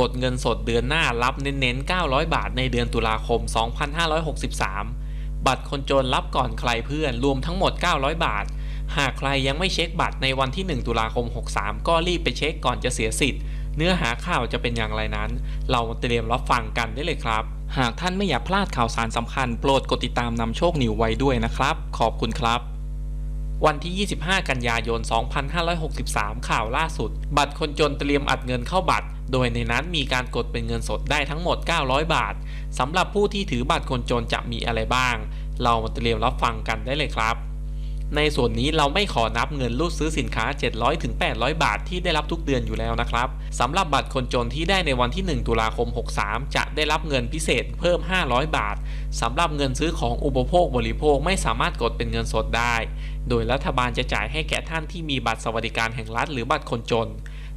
กดเงินสดเดือนหน้ารับเน้นๆ 900 บาทในเดือนตุลาคม 2563 บัตรคนจนรับก่อนใครเพื่อนรวมทั้งหมด 900 บาท หากใครยังไม่เช็คบัตรในวันที่ 1 ตุลาคม 63 ก็รีบไปเช็คก่อนจะเสียสิทธิ์ เนื้อหาข่าวจะเป็นอย่างไรนั้น เราเตรียมรับฟังกันได้เลยครับ หากท่านไม่อยากพลาดข่าวสารสำคัญ โปรดกดติดตามนำโชคนิวไว้ด้วยนะครับ ขอบคุณครับวันที่ 25 กันยายน 2563 ข่าวล่าสุด บัตรคนจนเตรียมอัดเงินเข้าบัตร โดยในนั้นมีการกดเป็นเงินสดได้ทั้งหมด 900 บาทสำหรับผู้ที่ถือบัตรคนจนจะมีอะไรบ้าง เรามาเตรียมรับฟังกันได้เลยครับ ในส่วนนี้เราไม่ขอนับเงินรูดซื้อสินค้า 700ถึง800 บาทที่ได้รับทุกเดือนอยู่แล้วนะครับสำหรับบัตรคนจนที่ได้ในวันที่ 1 ตุลาคม 63 จะได้รับเงินพิเศษเพิ่ม 500 บาทสำหรับเงินซื้อของอุปโภคบริโภคไม่สามารถกดเป็นเงินสดได้ โดยรัฐบาลจะจ่ายให้แก่ท่านที่มีบัตรสวัสดิการแห่งรัฐหรือบัตรคนจน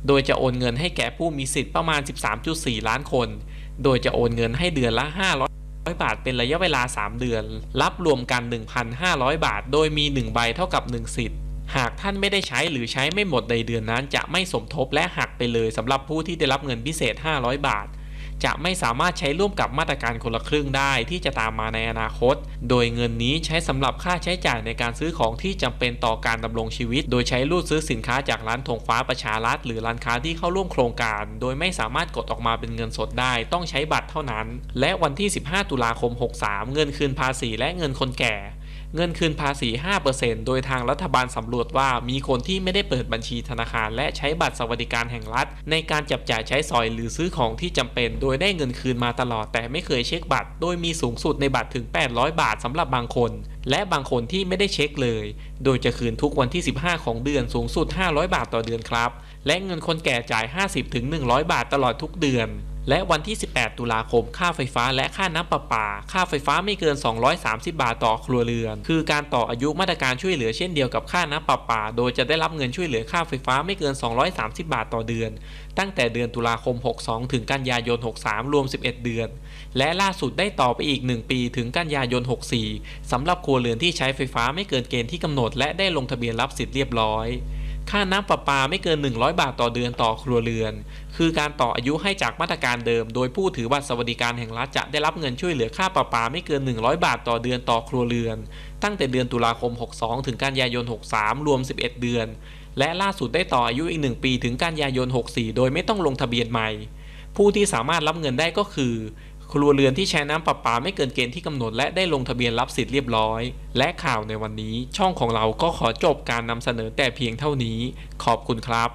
โดยจะโอนเงินให้แก่ผู้มีสิทธิ์ประมาณ 13.4 ล้านคน โดยจะโอนเงินให้เดือนละ 500 บาทเป็นระยะเวลา 3 เดือน รับรวมกัน 1,500 บาท โดยมี 1 ใบเท่ากับ 1 สิทธิ์ หากท่านไม่ได้ใช้หรือใช้ไม่หมดในเดือนนั้น จะไม่สมทบและหักไปเลยสำหรับผู้ที่ได้รับเงินพิเศษ 500 บาท จะไม่สามารถใช้ร่วมกับมาตรการคนละครึ่งได้ที่จะตามมาในอนาคต โดยเงินนี้ใช้สำหรับค่าใช้จ่ายในการซื้อของที่จำเป็นต่อการดำรงชีวิต โดยใช้รูดซื้อสินค้าจากร้านธงฟ้าประชารัฐหรือร้านค้าที่เข้าร่วมโครงการ โดยไม่สามารถกดออกมาเป็นเงินสดได้ ต้องใช้บัตรเท่านั้น และวันที่ 15 ตุลาคม 63 เงินคืนภาษีและเงินคนแก่ เงินคืนภาษี 5%โดยทางรัฐบาลสำรวจว่ามีคนที่ไม่ได้เปิดบัญชีธนาคาร และใช้บัตรสวัสดิการแห่งรัฐ ในการจับจ่ายใช้สอยหรือซื้อของที่จำเป็น โดยได้เงินคืนมาตลอดแต่ไม่เคยเช็คบัตร โดยมีสูงสุดในบัตรถึง 800 บาทสำหรับบางคน และบางคนที่ไม่ได้เช็คเลย โดยจะคืนทุกวันที่ 15 ของเดือนสูงสุด 500 บาทต่อเดือนครับ และเงินคนแก่จ่าย 50-100 บาทตลอดทุกเดือน และวันที่ 18 ตุลาคม ค่าไฟฟ้าและค่าน้ำประปา ค่าไฟฟ้าไม่เกิน 230 บาทต่อครัวเรือน คือการต่ออายุมาตรการช่วยเหลือเช่นเดียวกับค่าน้ำประปา โดยจะได้รับเงินช่วยเหลือค่าไฟฟ้าไม่เกิน 230 บาทต่อเดือน ตั้งแต่เดือนตุลาคม 62 ถึงกันยายน 63 รวม 11 เดือน และล่าสุดได้ต่อไปอีก 1 ปีถึงกันยายน 64สำหรับครัวเรือนที่ใช้ไฟฟ้าไม่เกินเกณฑ์ที่กำหนด และได้ลงทะเบียนรับสิทธิ์เรียบร้อย ค่าน้ำประปาไม่เกิน 100 บาทต่อเดือนต่อครัวเรือน คือการต่ออายุให้จากมาตรการเดิม โดยผู้ถือบัตรสวัสดิการแห่งรัฐจะได้รับเงินช่วยเหลือค่าประปาไม่เกิน 100 บาทต่อเดือนต่อครัวเรือน ตั้งแต่เดือนตุลาคม 62 ถึงกันยายน 63 รวม 11 เดือน และล่าสุดได้ต่ออายุอีก 1 ปีถึงกันยายน 64 โดยไม่ต้องลงทะเบียนใหม่ ผู้ที่สามารถรับเงินได้ก็คือ ครัวเรือนที่ใช้น้ำประปาไม่เกินเกณฑ์ที่กำหนดและได้ลงทะเบียนรับสิทธิ์เรียบร้อย และข่าวในวันนี้ ช่องของเราก็ขอจบการนำเสนอแต่เพียงเท่านี้ ขอบคุณครับ